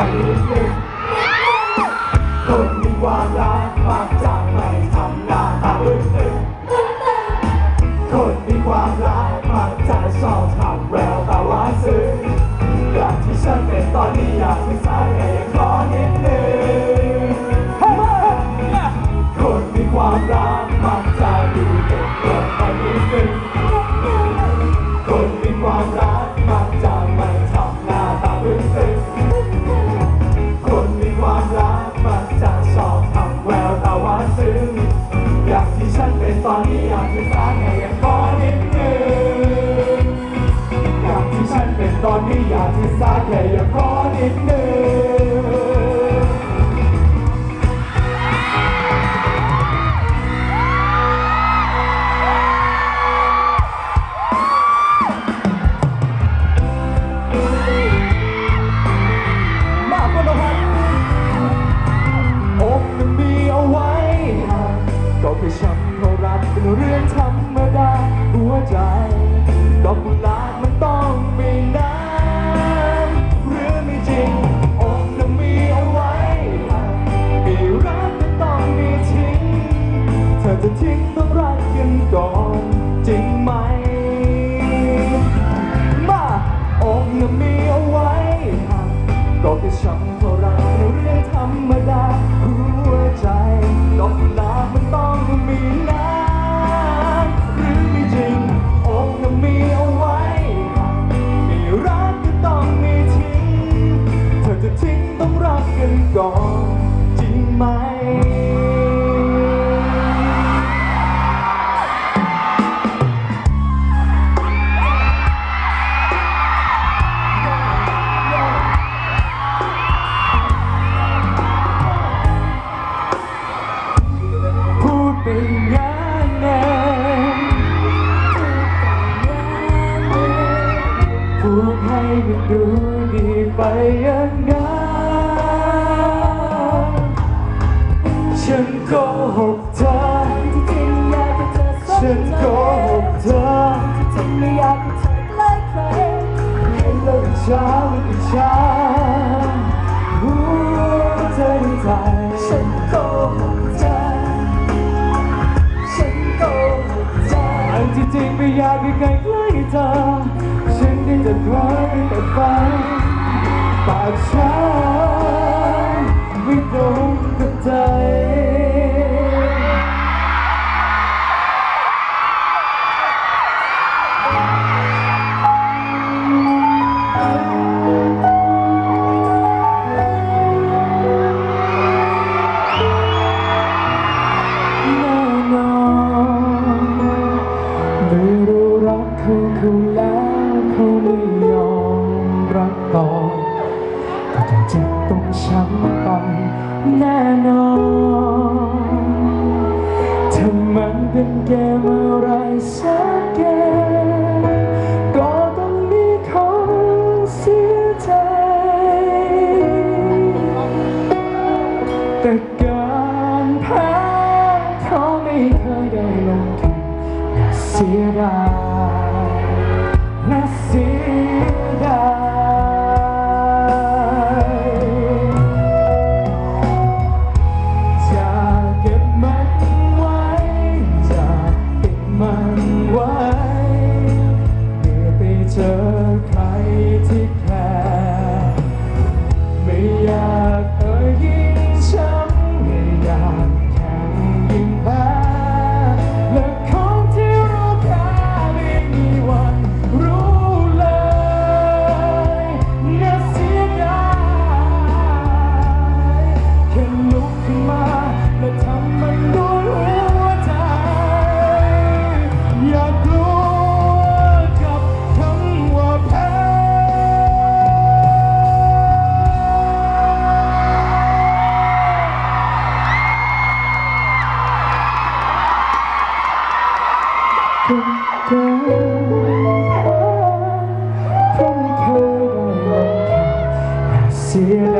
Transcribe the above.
คนมีความรักมักจะไม่ทำหน้าตาบึ้งตึงคนมีความรักมักจะชอบทำแววตาหวานซึ้งอย่างที่ฉันเป็นตอนนี้อยากศึกษาแค่ยังขอนิดนึงคนมีความรักมักจะดูเด็กลงไปนิดนึงคนมีความรัก เพราะรักเป็นเรื่องธรรมดาหัวใจดอกกุหลาบมันต้องมีน้ำหรือไม่จริงอกมันมีเอาไว้มีรักก็ต้องมีทิ้งเธอจะทิ้งต้องรักกันก่อนจริงไหมมาอกน่ะมีเอาไว้ก็แค่ช้ำ ไปอย่างนั้นฉันโกหกเธอที่จริงอยากเธอฉันนใจโกหกเธอที่จริงไม่อยากให้เธอใกล้ใครให้เลิกเช้าอิจฉาหัวใจใจฉันโกหกเธอฉันโกหกเธออันที่จริงไม่อยากให้ใครใกล้เธอฉันได้แต่คอยากฉันไม่ตรงกับใจ แน่นอนไม่รู้รักเขาเขาแล้ว แน่นอนถ้ามันเป็นเกมอะไรสักเกมก็ต้องมีคนเสียใจ แต่การแพ้เขาไม่เคยได้ลงทุนน่าเสียดาย น่า